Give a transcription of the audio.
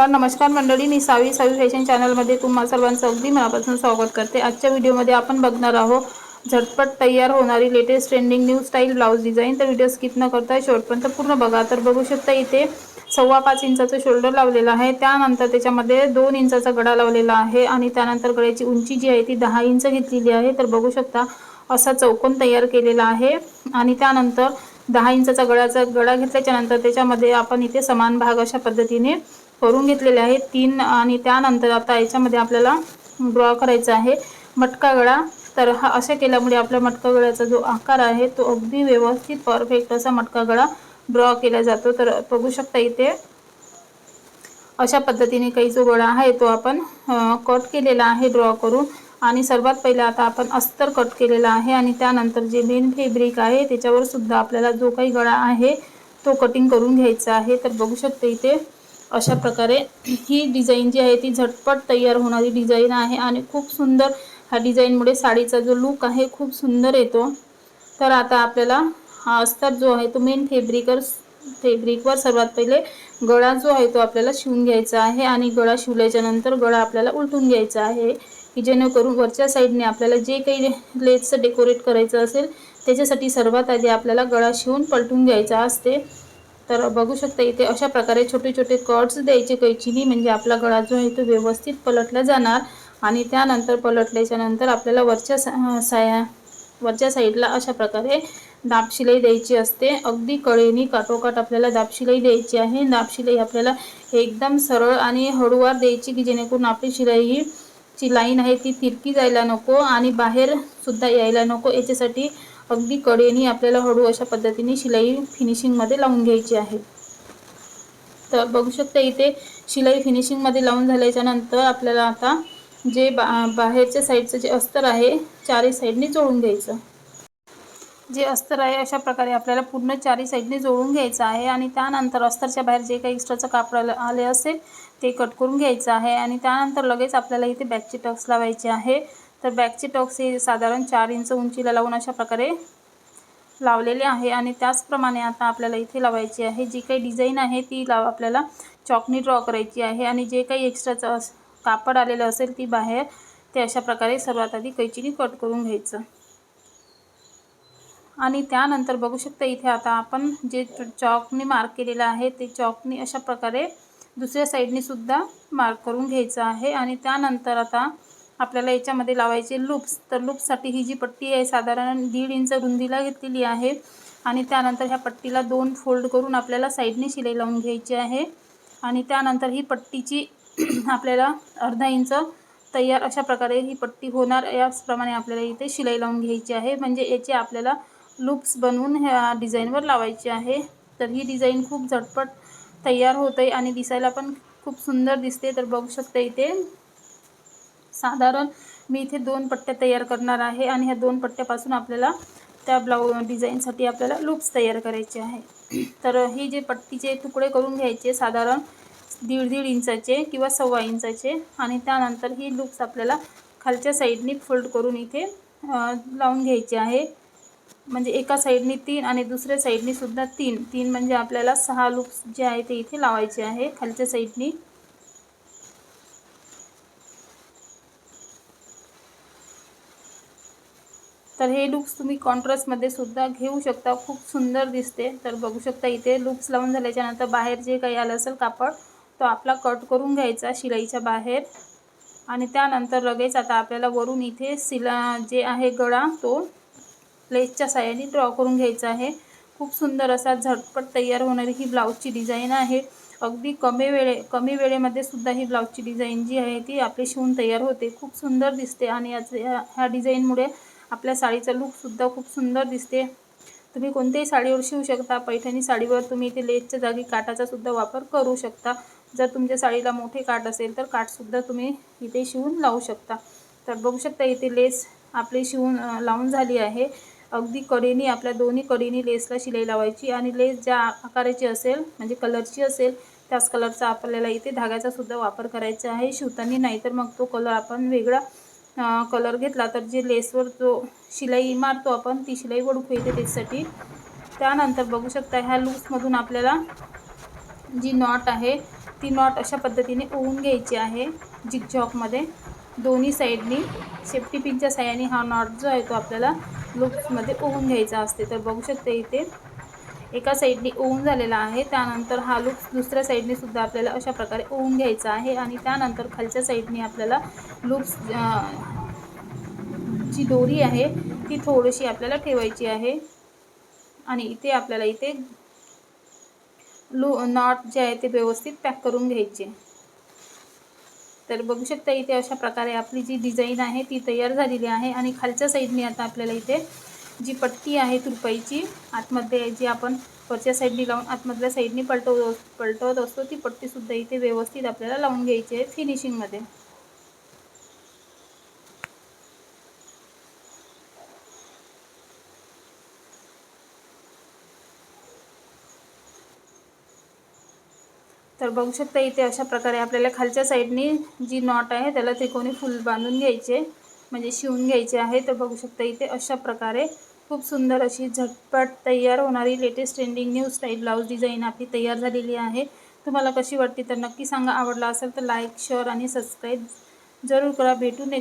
नमस्कार नमस्कार मंडळी. मी सावी सावी फॅशन चॅनलमध्ये तुम्हा सर्वांचं अगदी मनापासून स्वागत करते. आजच्या व्हिडिओमध्ये आपण बघणार आहोत झटपट तयार होणारी latest trending new style blouse design तर व्हिडिओ स्किप न करता शेवटपर्यंत पूर्ण बघा. तर बघू शकता इथे सव्वा पाच इंचाचं शोल्डर लावलेलं आहे. त्यानंतर त्याच्यामध्ये दोन इंचाचा गडा लावलेला आहे आणि त्यानंतर गड्याची उंची जी आहे ती दहा इंच घेतलेली आहे. तर बघू शकता असा चौकोन तयार केलेला आहे. आणि त्यानंतर दहा इंचाचा गळ्याचा गळा घेतल्याच्यानंतर त्याच्यामध्ये आपण इथे समान भाग अशा पद्धतीने करून घेतलेले आहे तीन आणि त्यानंतर आता याच्यामध्ये आपल्याला ड्रॉ करायचा आहे. मटका गळा. तर हा असे केल्यामुळे आपल्या मटका गळ्याचा जो आकार आहे तो अगदी व्यवस्थित परफेक्ट असा मटका गळा ड्रॉ केला जातो. तर बघू शकता इथे अशा पद्धतीने काही जो गळा आहे तो आपण कट केलेला आहे ड्रॉ करून. आणि सर्वात पहिले आता आपण अस्तर कट केलेला आहे आणि त्यानंतर जे मेन फेब्रिक आहे त्याच्यावर सुद्धा आपल्याला जो काही गळा आहे तो कटिंग करून घ्यायचा आहे. तर बघू शकते इथे अशा प्रकारे ही डिझाईन जी आहे ती झटपट तयार होणारी डिझाईन आहे आणि खूप सुंदर ह्या डिझाईनमुळे साडीचा जो लुक आहे खूप सुंदर येतो. तर आता आपल्याला हा अस्तर जो आहे तो मेन फेब्रिकर फेब्रिकवर सर्वात पहिले गळा जो आहे तो आपल्याला शिवून घ्यायचा आहे आणि गळा शिवल्याच्या नंतर गळा आपल्याला उलटून घ्यायचा आहे की जेणेकरून वरच्या साईडने आपल्याला जे काही लेसचं डेकोरेट करायचं असेल त्याच्यासाठी सर्वात आधी आपल्याला गळा शिवून पलटून घ्यायचा असते. तर बघू शकता इथे अशा प्रकारे छोटे छोटे कट्स द्यायचे. कैचीनी म्हणजे आपला गळा जो आहे तो व्यवस्थित पलटला जाणार आणि त्यानंतर पलटल्याच्या नंतर आपल्याला वरच्या साया वरच्या साईडला अशा प्रकारे दापशिलाई द्यायची असते. अगदी कळेनी काटोकाट आपल्याला दापशिलाई द्यायची आहे. दापशिलाई आपल्याला एकदम सरळ आणि हळूवार द्यायची की जेणेकरून आपली शिलाई ही ची लाईन आहे ती तिरकी जायला नको आणि बाहेर सुद्धा यायला नको. याच्यासाठी अगदी कडेनी आपल्याला हळू अशा पद्धतीने शिलाई फिनिशिंगमध्ये लावून घ्यायची आहे. तर बघू शकता इथे शिलाई फिनिशिंगमध्ये लावून झाल्याच्यानंतर आपल्याला आता जे बा बाहेरच्या साईडचं जे अस्तर आहे चारही साईडने जोडून घ्यायचं. जे अस्तर आहे अशा प्रकारे आपल्याला पूर्ण चारही साईडने जोडून घ्यायचं आहे आणि त्यानंतर अस्तरच्या बाहेर जे काही एक्स्ट्राचं कापड आले असेल ते कट करून घ्यायचं आहे आणि त्यानंतर लगेच आपल्याला इथे बॅकचे टक्स लावायचे आहे. तर बॅकचे टॉक्स हे साधारण चार इंच उंचीला लावून अशा प्रकारे लावलेले आहे. आणि त्याचप्रमाणे आता आपल्याला इथे लावायची आहे. जी काही डिझाईन आहे ती लाव आपल्याला चॉकनी ड्रॉ करायची आहे. आणि जे काही एक्स्ट्राचं कापड आलेलं असेल ती बाहेर ते अशा प्रकारे सर्वात आधी कैचीने कट करून घ्यायचं. आणि त्यानंतर बघू शकता इथे आता आपण जे चॉकने मार्क केलेलं आहे ते चॉकने अशा प्रकारे दुसऱ्या साईडने सुद्धा मार्क करून घ्यायचं आहे. आणि त्यानंतर आता आपल्याला याच्यामध्ये लावायचे लूप्स. तर लूपसाठी ही जी पट्टी आहे साधारण दीड इंच रुंदीला घेतलेली आहे. आणि त्यानंतर ह्या पट्टीला दोन फोल्ड करून आपल्याला साईडने शिलाई लावून घ्यायची आहे. आणि त्यानंतर ही पट्टीची आपल्याला अर्धा इंच तयार अशा प्रकारे ही पट्टी होणार. याचप्रमाणे आपल्याला इथे शिलाई लावून घ्यायची आहे. म्हणजे याचे आपल्याला लूप्स बनवून ह्या डिझाईनवर लावायची आहे. तर ही डिझाईन खूप झटपट तयार होत आहे आणि दिसायला पण खूप सुंदर दिसते. तर बघू शकता इथे साधारण मी इथे दोन पट्ट्या तयार करणार आहे आणि ह्या दोन पट्ट्यापासून आपल्याला त्या ब्लाऊ डिझाईनसाठी आपल्याला लूप्स तयार करायचे आहे तर ही जे पट्टीचे तुकडे करून घ्यायचे साधारण दीड दीड इंचाचे किंवा सव्वा इंचाचे आणि त्यानंतर ही लूप्स आपल्याला खालच्या साईडनी फोल्ड करून इथे लावून घ्यायचे आहे. म्हणजे एका साईडनी तीन आणि दुसऱ्या साईडनी सुद्धा तीन. तीन म्हणजे आपल्याला सहा लूप्स जे आहे ते इथे लावायचे आहे खालच्या साईडनी. तर हे लुक्स तुम्ही कॉन्ट्रास्टमध्ये सुद्धा घेऊ शकता. खूप सुंदर दिसते. तर बघू शकता इथे लुक्स लावून झाल्याच्यानंतर बाहेर जे काही आलं असेल कापड तो आपला कट करून घ्यायचा शिलाईच्या बाहेर. आणि त्यानंतर लगेच आता आपल्याला वरून इथे सिला जे आहे गळा तो लेसच्या साह्याने ड्रॉ करून घ्यायचा आहे. खूप सुंदर असा झटपट तयार होणारी ही ब्लाऊजची डिझाईन आहे. अगदी कमी वेळे कमी वेळेमध्ये सुद्धा ही ब्लाऊजची डिझाईन जी आहे ती आपली शिवून तयार होते. खूप सुंदर दिसते. आणि याचं ह्या डिझाईनमुळे आपल्या साडीचा लुकसुद्धा खूप सुंदर दिसते. तुम्ही कोणत्याही साडीवर शिवू शकता. पैठणी साडीवर तुम्ही इथे लेसच्या जागी काटाचा सुद्धा वापर करू शकता. जर तुमच्या साडीला मोठे काठ असेल तर काठसुद्धा तुम्ही इथे शिवून लावू शकता. तर बघू शकता इथे लेस आपली शिवून लावून झाली आहे. अगदी कडेनी आपल्या दोन्ही कडेनी लेसला शिलाई लावायची आणि लेस ज्या आकाराची असेल म्हणजे कलरची असेल त्याच कलरचा आपल्याला इथे धाग्याचा सुद्धा वापर करायचा आहे. शिवताना नाहीतर मग तो कलर आपण वेगळा कलर घेतला तर जे लेसवर जो शिलाई मारतो आपण ती शिलाई वडूक येते त्याच्यासाठी. त्यानंतर बघू शकता ह्या लूक्समधून आपल्याला जी नॉट आहे ती नॉट अशा पद्धतीने ओवून घ्यायची आहे जिगझॉकमध्ये दोन्ही साईडनी सेफ्टी पिनच्या साह्याने हा नॉट जो आहे तो आपल्याला लूप्समध्ये ओवून घ्यायचा असते. तर बघू शकते इथे एका साईडनी ओवून झालेला आहे. त्यानंतर हा लूप्स दुसऱ्या साईडने सुद्धा आपल्याला अशा प्रकारे ओवून घ्यायचा आहे. आणि त्यानंतर खालच्या साईडने आपल्याला लूप्स जी दोरी आहे ती थोडीशी आपल्याला ठेवायची आहे. आणि इथे आपल्याला इथे लू नॉट जे आहे ते व्यवस्थित पॅक करून घ्यायचे. तर बघू शकता इथे अशा प्रकारे आपली जी डिझाईन आहे ती तयार झालेली आहे. आणि खालच्या साईडने आता आपल्याला इथे जी पट्टी आहे तुरपाईची आतमध्ये जी आपण वरच्या साईडनी लावून आतमधल्या साईडनी पलटव पलटवत असतो ती पट्टीसुद्धा इथे व्यवस्थित आपल्याला लावून घ्यायची आहे फिनिशिंगमध्ये. तर बघू शकता इथे अशा प्रकारे आपल्याला खालच्या साईडनी जी नॉट आहे त्याला त्रिकोणी फुल बांधून घ्यायचे म्हणजे शिवून घ्यायचे आहे. तर बघू शकता इथे अशा प्रकारे खूप सुंदर अशी झटपट तयार होणारी latest trending new style blouse design आपली तयार झालेली आहे. तुम्हाला कशी वाटते तर नक्की सांगा. आवडला असेल तर लाईक शेअर आणि सबस्क्राईब जरूर करा. भेटू नेक्स्ट